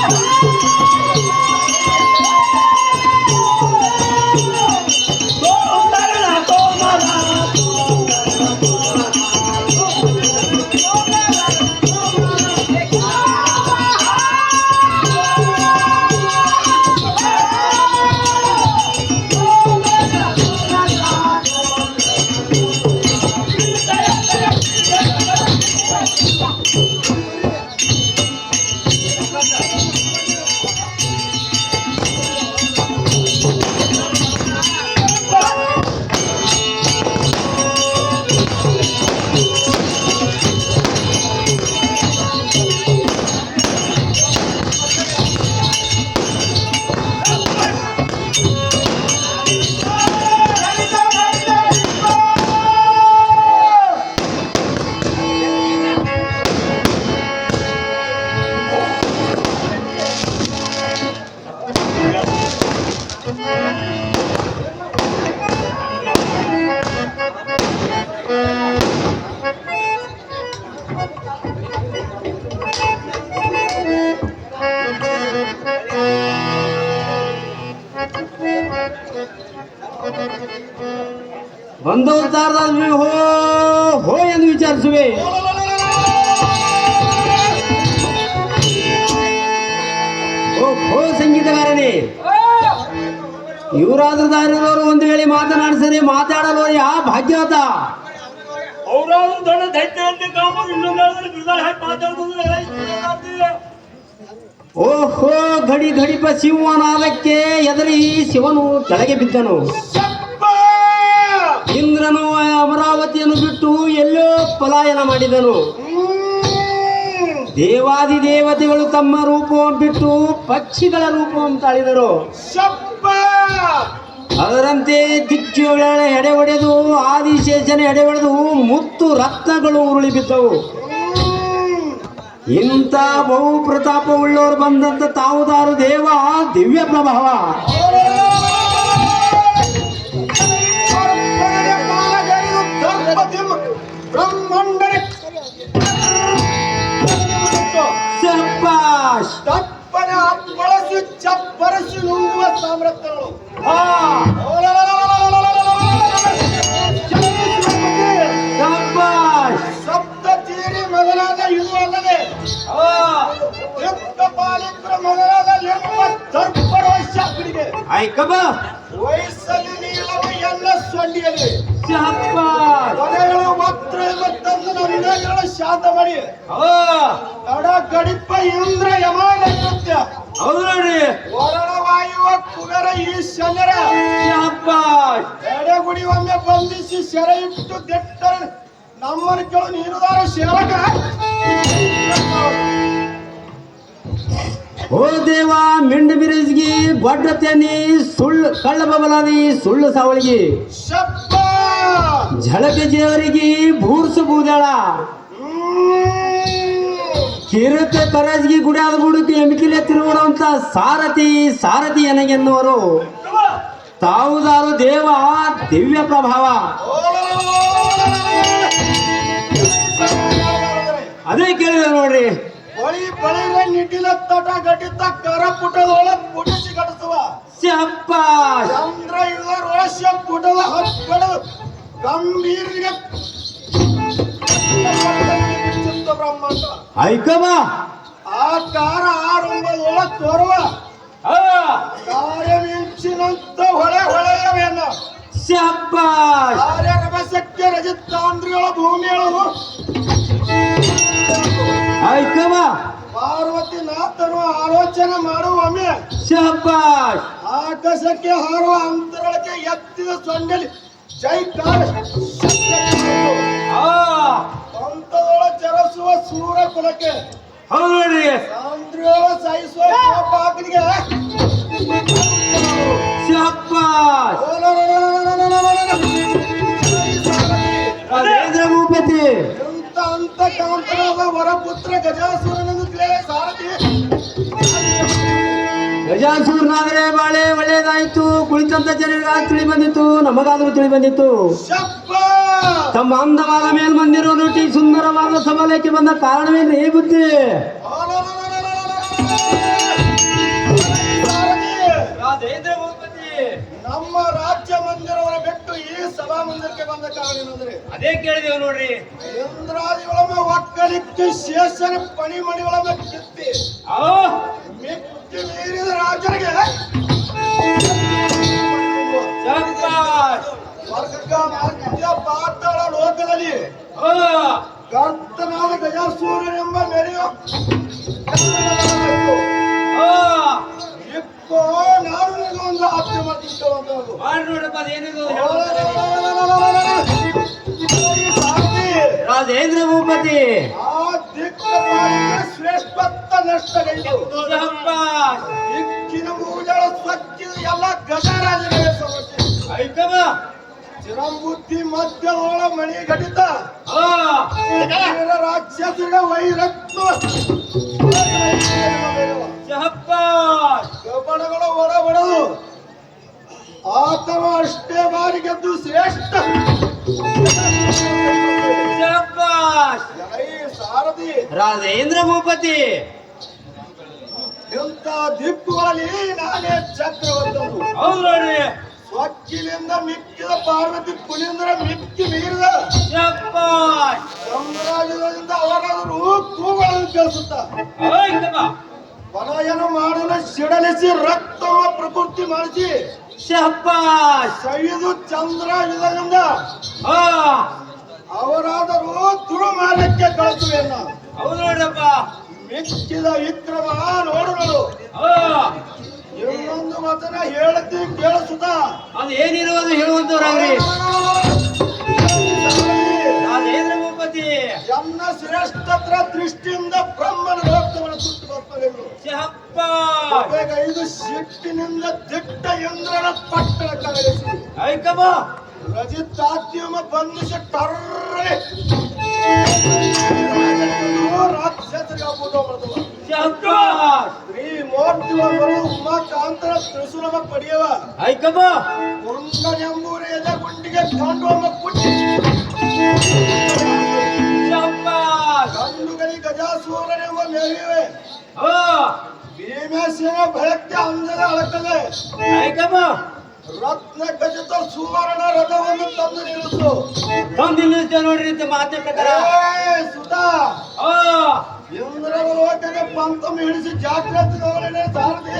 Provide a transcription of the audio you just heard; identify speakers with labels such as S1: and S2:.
S1: ハハハハ! ಬಂದ ಉದ್ದಾರದಲ್ಲಿ ಹೋ ಹೋ ಎಂದು ವಿಚಾರಿಸುವೆ ಓ ಹೋ ಸಂಗೀತಗಾರನೇ ಇವರಾದ್ರೂ ದಾರಿದವರು ಒಂದು ವೇಳೆ ಮಾತನಾಡಿಸರೆ ಮಾತಾಡಲು ಯಾ ಭಾಗ್ಯತ
S2: ಅವ್ರಾದ್ರು ದೊಡ್ಡ ದೈತ್ಯ ಅಂತ
S1: ಓಹೋ ಗಡಿ ಗಡಿಪ ಸಿಂಹನಾದಕ್ಕೆ ಎದರಿ ಶಿವನು ಕೆಳಗೆ ಬಿದ್ದನು. ಇಂದ್ರನು ಅಮರಾವತಿಯನ್ನು ಬಿಟ್ಟು ಎಲ್ಲೋ ಪಲಾಯನ ಮಾಡಿದನು. ದೇವಾದಿ ದೇವತೆಗಳು ತಮ್ಮ ರೂಪವನ್ನು ಬಿಟ್ಟು ಪಕ್ಷಿಗಳ ರೂಪವನ್ನು ತಾಳಿದರು. ಅದರಂತೆ ದಿಚ್ಚುಗಳ ಎಡೆ ಒಡೆದು, ಆದಿಶೇಷನ ಎಡೆ ಒಡೆದು ಮುತ್ತು ರತ್ನಗಳು ಉರುಳಿ ಬಿದ್ದವು. ಇಂಥ ಬಹು ಪ್ರತಾಪವುಳ್ಳವರು ಬಂದಂತ ತಾವುದಾರು ದೇವ ದಿವ್ಯ ಪ್ರಭಾವ ಶಬ್ಬಾಷ್
S3: ಸಪ್ತ ತೀರಿ ಮಗನಾದ ಇದು ಅಲ್ಲದೆ ಯುಕ್ತ ಪಾಲಿಕರ ಮಗನಾದ ನಿರ್ಮ ದರ್ಪರ ಶಾಸ್ತ್ರಿಗೆ
S1: ಆಯ್ಕಬ
S3: ವಯಸ್ಸಲ್ಲಿ ನೀಲವ ಎಲ್ಲ ಸೊಂಡಿಯಲ್ಲಿ ಕೊನೆಗಳು ವಕ್ರ ತಂದು ನಮ್ಮೆಗಳ ಶಾಂತ ಮಾಡಿ
S1: ಆ,
S3: ಗಡಿಪ ಇಂದ್ರ ಯಮಾನ ಕೃತ್ಯ
S1: ಹೌದು ನೋಡಿ.
S3: ವಾಯುವ ಕುಗರ ಈ ಶನರ
S1: ಅಪ್ಪ
S3: ಎಡೆಗುಡಿ ಒಮ್ಮೆ ಬಂಧಿಸಿ ಸೆರೆ ಇಟ್ಟು ದೆಟ್ಟ ನಮ್ಮನ್ನು ಕೇಳು ನೀನುದಾರ ಸೇವಕ
S1: ಓ ದೇವ ಮಿಂಡ್ ಬಿರಿಸ್ಗಿ ಗೊಡ್ಡ ತೆನಿ ಸುಳ್ಳು ಕಳ್ಳ ಬಬಲಾದಿ ಸುಳ್ಳು ಸಾವಳಿಗಿ.
S3: ಶಪ್ಪ
S1: ಝಳಕ ಜೇವರಿಗೆ ಭೂರ್ಸು ಬೂದಳ ಕಿರುಕ ಕರಜ್ಗಿ ಗುಡಿಯಾದ ಗುಡುಕು ಎಮಿಕಿಲೆ ತಿರುಗುವಂತ ಸಾರಥಿ ಸಾರಥಿ ಎನಗೆನ್ನುವರು. ತಾವುದಾರು ದೇವ ದಿವ್ಯ ಪ್ರಭಾವ. ಅದೇ ಕೇಳಿದೆ ನೋಡ್ರಿ. ಶಪ್ಪ
S3: ಚಂದ್ರ ಚಿತ್ತ ಬ್ರಹ್ಮಾಂಡ.
S1: ಐಕಬ
S3: ಆ ಕಾರ ಆರಂಭದೊಳ ತೋರುವ. ಕಾರ್ಯಮಿಂಚಿನಂತ ಹೊಳೆ ಹೊಳೆಯವೇನ?
S1: ಶಪ್ಪ.
S3: ಕಾರ್ಯ ರಭಸಕ್ಕೆ ರಜಿತಾಂದ್ರಿಗಳ ಭೂಮಿಯಳು.
S1: ಐಕಬ
S3: ಪಾರ್ವತಿ ನಾಥನು ಆಲೋಚನೆ ಮಾಡುವೊಮ್ಮೆ
S1: ಶಬ್ಬಾಷ್
S3: ಆಕಾಶಕ್ಕೆ ಹಾರುವ ಅಂತರಕ್ಕೆ ಎತ್ತಿದ ಸೊಂಡಲಿ ಜೈಕಾರ ಲಭ್ಯತೆ ಅಂತ ವರಪುತ್ರ ಗಜಾಸುರನನ್ನು
S1: ಬಾಳೆ ಒಳ್ಳೇದಾಯಿತು. ಕುಳಿತಂತ ಜನರಿಗೆ ತಿಳಿ ಬಂದಿತ್ತು. ನಮಗಾದ್ರೂ ತಿಳಿ ಬಂದಿತ್ತು. ತಮ್ಮ ಅಂದವಾದ ಮೇಲ್ ಬಂದಿರೋ ನೋಟಿ ಸುಂದರವಾದ ಸಬಲಕ್ಕೆ ಬಂದ ಕಾರಣವೇನು ಈ ಬುದ್ಧಿ?
S3: ನಮ್ಮ ರಾಜ್ಯ ಮಂದಿರವರ ಬಿಟ್ಟು ಈ ಸಭಾ ಮಂದಿರಕ್ಕೆ ಬಂದ ಕಾರಣ ಏನಂದ್ರೆ
S2: ಅದೇ ಕೇಳಿದೆವು ನೋಡ್ರಿ.
S3: ಇಂದ್ರಾದಿಗಳನ್ನ ಒಕ್ಕಲಿಟ್ಟು ಶೇಷನ ಪಣಿಮಣಿಗಳನ್ನ ಕಿತ್ತಿ
S2: ಆ
S3: ಮೆಚ್ಚಿ ಮೀರಿದ ರಾಜರಿಗೆ ವರ್ಗ ಮಧ್ಯ ಪಾತಾಳ ಲೋಕದಲ್ಲಿ ಕರ್ತನಾದ ಎಂಬ ಮೆರೆಯೋ
S2: ಆ
S3: ಆಜ್ಞೆ ಮಾಡ್ತಿದ್ದೇವಂತದ್ದು
S2: ಮಾಡಿ ನೋಡಪ್ಪ ಅದೇನಿದು
S1: ರಾಜೇಂದ್ರ ಭೂಪತಿ
S3: ಆ ದಿಕ್ಕಪಾಲಿಕೆ ಶ್ರೇಷ್ಠತ್ತ ನಷ್ಟಗೈದು
S2: ಶಾಬಾಷ್
S3: ದಿಕ್ಕಿನ ಮೂಜಳ ಸ್ವಚ್ಛ ಎಲ್ಲ ಗಜರಾಜನಿಗೆ ಸಮಸ್ಯೆ
S2: ಐಕಮ
S3: ಚಿರಂಬುದ್ಧಿ ಮಧ್ಯದೊಳ ಮಣಿ ವೀರ ರಾಕ್ಷಸರಿಗೆ ವೈರತ್ವ ಕಪಡಗಳ ಒಡ ಒಡೆದು ಆತನ ಅಷ್ಟೇ ಬಾರಿ ಗೆದ್ದು ಶ್ರೇಷ್ಠ. ಜೈ ಸಾರಥಿ?
S1: ರಾಜೇಂದ್ರ ಭೂಪತಿ.
S3: ಇಂಥ ದಿಕ್ಕುಗಳಲ್ಲಿ ನಾನೇ ಚಕ್ರವರ್ತಿಯು
S2: ಹೌದು
S3: ಸ್ವಚ್ಛಿಲಿಂದ ಮಿಕ್ಕಿದ ಪಾರ್ವತಿ ಪುಲಿಂದ್ರ ಮಿಕ್ಕಿ ಮೀರಿದ. ಸಾಮ್ರಾಜ್ಯದಿಂದ ಅವರಾದರೂ ಕೂಗಳನ್ನು ಕೇಳಿಸುತ್ತ. ಪಲಾಯನ ಮಾಡಲು ಸಿಡಲಿಸಿ ರಕ್ತವ ಪ್ರಕೃತಿ ಮಾಡಿಸಿ.
S1: ಶಹಬ್ಬಾಷ್!
S3: ಸೈದು ಚಂದ್ರ ಯುಗದಿಂದ
S2: ಆ
S3: ಅವರಾದರೂ ತುಳುಮಾಲಕ್ಕೆ ಕಳಿಸುವೆನ್ನ
S2: ಹೌದು ನೋಡಪ್ಪ.
S3: ಮೆಚ್ಚಿದ ವಿಕ್ರಮ
S2: ನೋಡುಗಳು.
S3: ಇನ್ನೊಂದು ಮಾತನ್ನ ಹೇಳತಿ ಕೇಳಿಸುತ್ತ.
S1: ಅದು ಏನಿರುವುದು ಹೇಳುವಂತವ್ರಾಗ್ರಿ ರಾಜೇಂದ್ರ ಭೂಪತಿ.
S3: ಎನ್ನ ಶ್ರೇಷ್ಠತ್ರ ದೃಷ್ಟಿಯಿಂದ ಬ್ರಹ್ಮನ ಭಕ್ತವನ್ನು ಸುಟ್ಟು ಬರ್ತದೆ
S2: ಶಾಬಾಷ್
S3: ಇದು ಸಿಟ್ಟಿನಿಂದ ದಿಟ್ಟ ಇಂದ್ರನ ಪಟ್ಟಣ ಕರಗಿಸಿ.
S2: ಐಕಮ
S3: ರಜಿತಾತ್ಯಮ ಬಂಧಿಸಿ ಟರ್ರೆ ಶ್ರೀ ಮೂರ್ತಿ ಉಮಾಕಾಂತರ ತ್ರಿಶೂಲಮ ಪಡೆಯವ.
S1: ಐಕಮ್ಮ
S3: ಕುಂಡನೆಂಬೂರ ಎದೆ ಗುಂಡಿಗೆ ಕಂಡುವ ಪುಟ್ಟಿ ಗಂಡುಗಲಿ ಗಜಾಸೂರನೆಂಬ ಮೇಲಿವೆ.
S2: ಆ
S3: ಭೀಮಸೇನ ಭಯಕ್ಕೆ ಅಂಜದ ಅಳಕದೆ
S2: ಐಕಮ
S3: ರತ್ನ ಖಚಿತ ಸುವರ್ಣ ರಥವನ್ನು ತಂದು ನಿಲ್ಲಿಸು
S1: ತಂದು ನಿಲ್ತೇವೆ ನೋಡ್ರಿ ಅಂತ ಮಾತಿನ ಪ್ರಕಾರ
S3: ಏ ಸುಧಾ
S2: ಆ
S3: ಇಂದ್ರನ ಲೋಕಕ್ಕೆ ಪಂತಮ ಹಿಡಿಸಿ ಜಾಗ್ರತೆ ಗಮನ ಸಾರದೆ